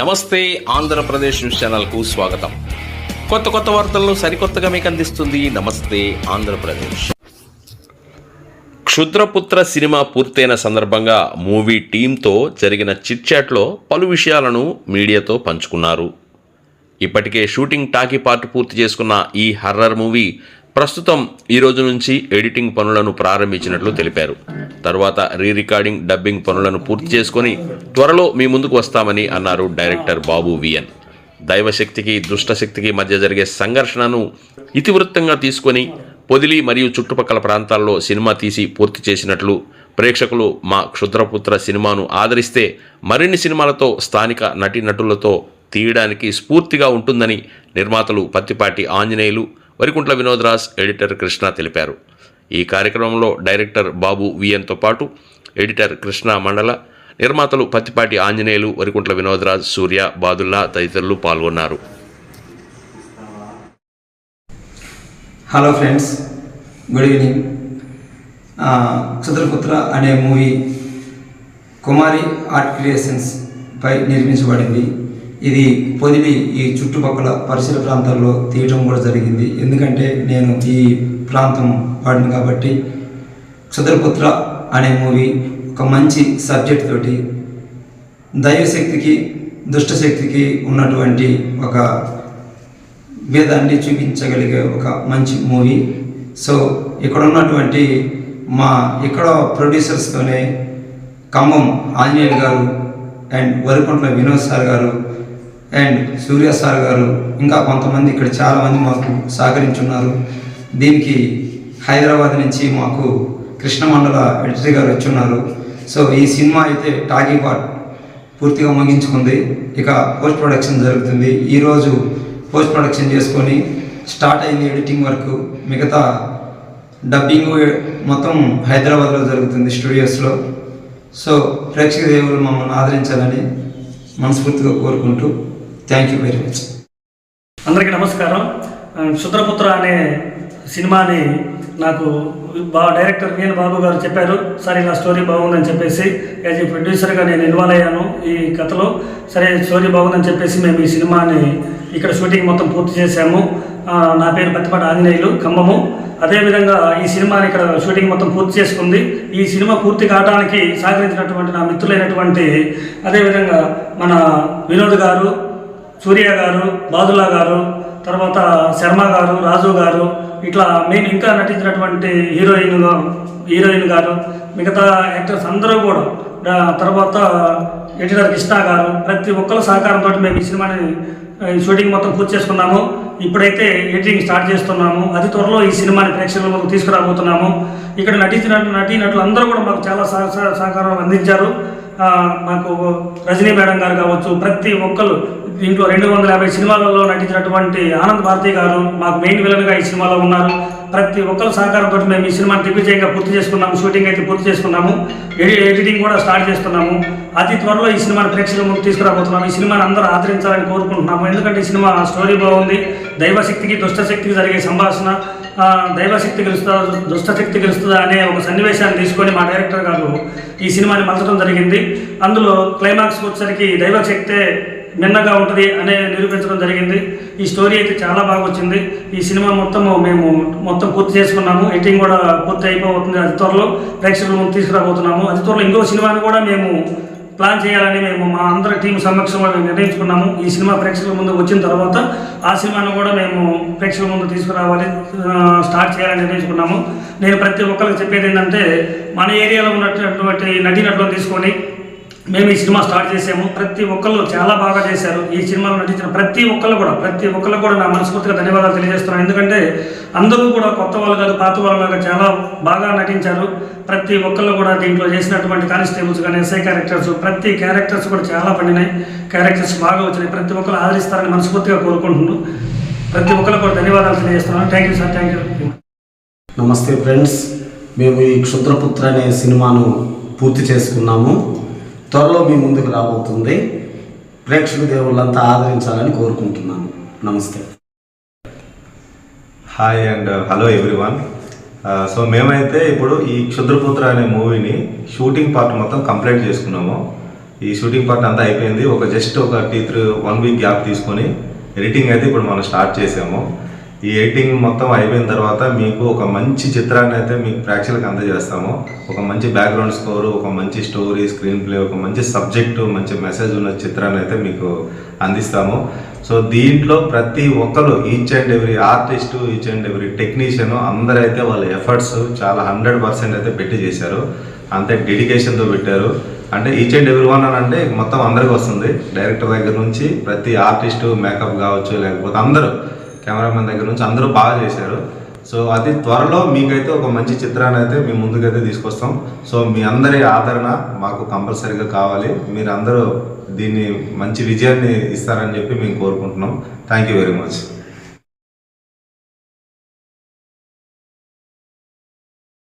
నమస్తే ఆంధ్రప్రదేశ్ న్యూస్ ఛానల్కు స్వాగతం. కొత్త కొత్త వార్తలను సరికొత్తగా మీకు అందిస్తుంది నమస్తే ఆంధ్రప్రదేశ్. క్షుద్రపుత్ర సినిమా పూర్తయిన సందర్భంగా మూవీ టీంతో జరిగిన చిట్చాట్లో పలు విషయాలను మీడియాతో పంచుకున్నారు. ఇప్పటికే షూటింగ్ టాకీ పార్ట్ పూర్తి చేసుకున్న ఈ హర్రర్ మూవీ ప్రస్తుతం ఈ రోజు నుంచి ఎడిటింగ్ పనులను ప్రారంభించినట్లు తెలిపారు. తర్వాత రీ రికార్డింగ్ డబ్బింగ్ పనులను పూర్తి చేసుకొని త్వరలో మీ ముందుకు వస్తామని అన్నారు డైరెక్టర్ బాబు విఎన్. దైవశక్తికి దుష్టశక్తికి మధ్య జరిగే సంఘర్షణను ఇతివృత్తంగా తీసుకొని పొదిలి మరియు చుట్టుపక్కల ప్రాంతాల్లో సినిమా తీసి పూర్తి చేసినట్లు ప్రేక్షకులు మా క్షుద్రపుత్ర సినిమాను ఆదరిస్తే మరిన్ని సినిమాలతో స్థానిక నటీనటులతో తీయడానికి స్ఫూర్తిగా ఉంటుందని నిర్మాతలు పత్తిపాటి ఆంజనేయులు వరికుంట్ల వినోద్రాజ్ ఎడిటర్ కృష్ణ తెలిపారు. ఈ కార్యక్రమంలో డైరెక్టర్ బాబు విఎన్తో పాటు ఎడిటర్ కృష్ణ మండల నిర్మాతలు పత్తిపాటి ఆంజనేయులు వరికుంట్ల వినోద్రాజ్ సూర్య బాదుల్లా తదితరులు పాల్గొన్నారు. Hello friends good evening. Kshudraputra అనే మూవీ కుమారి ఆర్ట్ క్రియేషన్స్ పై నిర్మించబడింది. ఇది పొదిలి ఈ చుట్టుపక్కల పరిసర ప్రాంతాల్లో తీయటం కూడా జరిగింది. ఎందుకంటే నేను ఈ ప్రాంతం వాడిని కాబట్టి క్షుద్రపుత్ర అనే మూవీ ఒక మంచి సబ్జెక్ట్ తోటి దైవశక్తికి దుష్టశక్తికి ఉన్నటువంటి ఒక భేదాన్ని చూపించగలిగే ఒక మంచి మూవీ. సో ఇక్కడ ఉన్నటువంటి మా ఇక్కడ ప్రొడ్యూసర్స్తోనే ఖమ్మం ఆంజనేయులు గారు అండ్ వరికుంట్ల వినోద్ సార్ గారు అండ్ సూర్య సార్ గారు ఇంకా కొంతమంది ఇక్కడ చాలామంది మాకు సహకరించున్నారు. దీనికి హైదరాబాద్ నుంచి మాకు కృష్ణమండల ఎడిటర్ గారు వచ్చున్నారు. సో ఈ సినిమా అయితే టాకీ పార్ట్ పూర్తిగా ముగించుకుంది. ఇక పోస్ట్ ప్రొడక్షన్ జరుగుతుంది. ఈరోజు పోస్ట్ ప్రొడక్షన్ చేసుకొని స్టార్ట్ అయింది ఎడిటింగ్ వర్క్. మిగతా డబ్బింగ్ మొత్తం హైదరాబాద్లో జరుగుతుంది స్టూడియోస్లో. సో ప్రేక్షక దేవులు మమ్మల్ని ఆదరించాలని మనస్ఫూర్తిగా కోరుకుంటూ థ్యాంక్ యూ వెరీ మచ్ అందరికీ నమస్కారం. శుద్రపుత్ర అనే సినిమాని నాకు బా డైరెక్టర్ విఎన్ బాబు గారు చెప్పారు. సరే ఇలా స్టోరీ బాగుందని చెప్పేసి యాజ్ ఏ ప్రొడ్యూసర్గా నేను ఇన్వాల్వ్ అయ్యాను ఈ కథలో. సరే స్టోరీ బాగుందని చెప్పేసి మేము ఈ సినిమాని ఇక్కడ షూటింగ్ మొత్తం పూర్తి చేశాము. నా పేరు పత్తిపాటి ఆంజనేయులు ఖమ్మము. అదేవిధంగా ఈ సినిమాని ఇక్కడ షూటింగ్ మొత్తం పూర్తి చేసుకుంది. ఈ సినిమా పూర్తి కావడానికి సహకరించినటువంటి నా మిత్రులైనటువంటి అదేవిధంగా మన వినోద్ గారు సూర్య గారు బాదులా గారు తర్వాత శర్మ గారు రాజు గారు ఇట్లా మేము ఇంకా నటించినటువంటి హీరోయిన్ హీరోయిన్ గారు మిగతా యాక్టర్స్ అందరూ కూడా తర్వాత ఎడిటర్ కృష్ణ గారు ప్రతి ఒక్కరి సహకారంతో మేము ఈ సినిమాని షూటింగ్ మొత్తం పూర్తి చేసుకున్నాము. ఇప్పుడైతే ఎడిటింగ్ స్టార్ట్ చేస్తున్నాము. అతి త్వరలో ఈ సినిమాని ప్రేక్షకుల ముందుకు తీసుకురాబోతున్నాము. ఇక్కడ నటించిన నటీనటులు అందరూ కూడా మాకు చాలా సహ సహకారం అందించారు. మాకు రజనీ మేడం గారు కావచ్చు ప్రతి ఒక్కరు దీంట్లో రెండు వందల యాభై సినిమాలలో నటించినటువంటి ఆనంద్ భారతి గారు మాకు మెయిన్ విలన్గా ఈ సినిమాలో ఉన్నారు. ప్రతి ఒక్కరు సహకారంతో మేము ఈ సినిమాని దిగ్విజయంగా పూర్తి చేసుకున్నాము షూటింగ్ అయితే పూర్తి చేసుకున్నాము ఎడిటింగ్ కూడా స్టార్ట్ చేస్తున్నాము. అతి త్వరలో ఈ సినిమాని ప్రేక్షకుల ముందు తీసుకురాబోతున్నాము. ఈ సినిమాని అందరూ ఆదరించాలని కోరుకుంటున్నాము. ఎందుకంటే ఈ సినిమా స్టోరీ బాగుంది. దైవశక్తికి దుష్టశక్తికి జరిగే సంభాషణ దైవశక్తి గెలుస్తుందా దుష్టశక్తి గెలుస్తుందా అనే ఒక సన్నివేశాన్ని తీసుకొని మా డైరెక్టర్ గారు ఈ సినిమాని మలచడం జరిగింది. అందులో క్లైమాక్స్కి వచ్చేసరికి దైవశక్తే మిన్నగా ఉంటుంది అనే నిరూపించడం జరిగింది. ఈ స్టోరీ అయితే చాలా బాగా వచ్చింది. ఈ సినిమా మొత్తము మేము మొత్తం పూర్తి చేసుకున్నాము. ఎడిటింగ్ కూడా పూర్తి అయిపోతుంది అతి త్వరలో. ప్రేక్షకుల ముందు తీసుకురాబోతున్నాము. అతి త్వరలో ఇంకో సినిమాని కూడా మేము ప్లాన్ చేయాలని మేము మా అందరి టీం సమక్షంలో మేము నిర్ణయించుకున్నాము. ఈ సినిమా ప్రేక్షకుల ముందు వచ్చిన తర్వాత ఆ సినిమాను కూడా మేము ప్రేక్షకుల ముందు తీసుకురావాలి స్టార్ట్ చేయాలని నిర్ణయించుకున్నాము. నేను ప్రతి ఒక్కరికి చెప్పేది ఏంటంటే మన ఏరియాలో ఉన్నటువంటి నటీనటులను తీసుకొని మేము ఈ సినిమా స్టార్ట్ చేసాము. ప్రతి ఒక్కళ్ళు చాలా బాగా చేశారు. ఈ సినిమాలో నటించిన ప్రతి ఒక్కళ్ళు కూడా ప్రతి ఒక్కళ్ళు కూడా నా మనస్ఫూర్తిగా ధన్యవాదాలు తెలియజేస్తున్నాను. ఎందుకంటే అందరూ కూడా కొత్త వాళ్ళు కాదు పాత వాళ్ళు కాదు చాలా బాగా నటించారు. ప్రతి ఒక్కళ్ళు కూడా దీంట్లో చేసినటువంటి కానిస్టేబుల్స్ కానీ ఎస్ఐ క్యారెక్టర్స్ ప్రతి క్యారెక్టర్స్ కూడా చాలా పండినాయి. క్యారెక్టర్స్ బాగా వచ్చినాయి. ప్రతి ఒక్కరు ఆదరిస్తారని మనస్ఫూర్తిగా కోరుకుంటున్నాను. ప్రతి ఒక్కళ్ళు కూడా ధన్యవాదాలు తెలియజేస్తున్నాను. Thank you sir thank you నమస్తే ఫ్రెండ్స్ మేము ఈ క్షుద్రపుత్ర అనే సినిమాను పూర్తి చేసుకున్నాము. త్వరలో మీ ముందుకు రాబోతుంది. ప్రేక్షక దేవుళ్ళంతా ఆదరించాలని కోరుకుంటున్నాను. నమస్తే. Hi and hello everyone so మేమైతే ఇప్పుడు ఈ క్షుద్రపుత్ర అనే మూవీని షూటింగ్ పార్ట్ మొత్తం కంప్లీట్ చేసుకున్నాము. ఈ షూటింగ్ పార్ట్ అంతా అయిపోయింది. ఒక జస్ట్ ఒక two three one week gap తీసుకొని ఎడిటింగ్ అయితే ఇప్పుడు మనం స్టార్ట్ చేసాము. ఈ ఎడిటింగ్ మొత్తం అయిపోయిన తర్వాత మీకు ఒక మంచి చిత్రాన్ని అయితే మీకు ప్రేక్షకులకు అందజేస్తాము. ఒక మంచి బ్యాక్గ్రౌండ్ స్కోరు ఒక మంచి స్టోరీ స్క్రీన్ ప్లే ఒక మంచి సబ్జెక్టు మంచి మెసేజ్ ఉన్న చిత్రాన్ని అయితే మీకు అందిస్తాము. సో దీంట్లో ప్రతి ఒక్కరు each and every artist each and every technician అందరైతే వాళ్ళ ఎఫర్ట్స్ చాలా హండ్రెడ్ పర్సెంట్ అయితే పెట్టి చేశారు. అంతే డెడికేషన్తో పెట్టారు. అంటే ఈచ్ అండ్ ఎవ్రీ వన్ అని అంటే మొత్తం అందరికి వస్తుంది. డైరెక్టర్ దగ్గర నుంచి ప్రతి ఆర్టిస్టు మేకప్ కావచ్చు లేకపోతే అందరూ కెమెరామెన్ దగ్గర నుంచి అందరూ బాగా చేశారు. సో అది త్వరలో మీకైతే ఒక మంచి చిత్రాన్ని అయితే మీ ముందుకైతే తీసుకొస్తాం. సో మీ అందరి ఆదరణ మాకు కంపల్సరీగా కావాలి. మీరందరూ దీన్ని మంచి విజయాన్ని ఇస్తారని చెప్పి మేము కోరుకుంటున్నాం. Thank you very much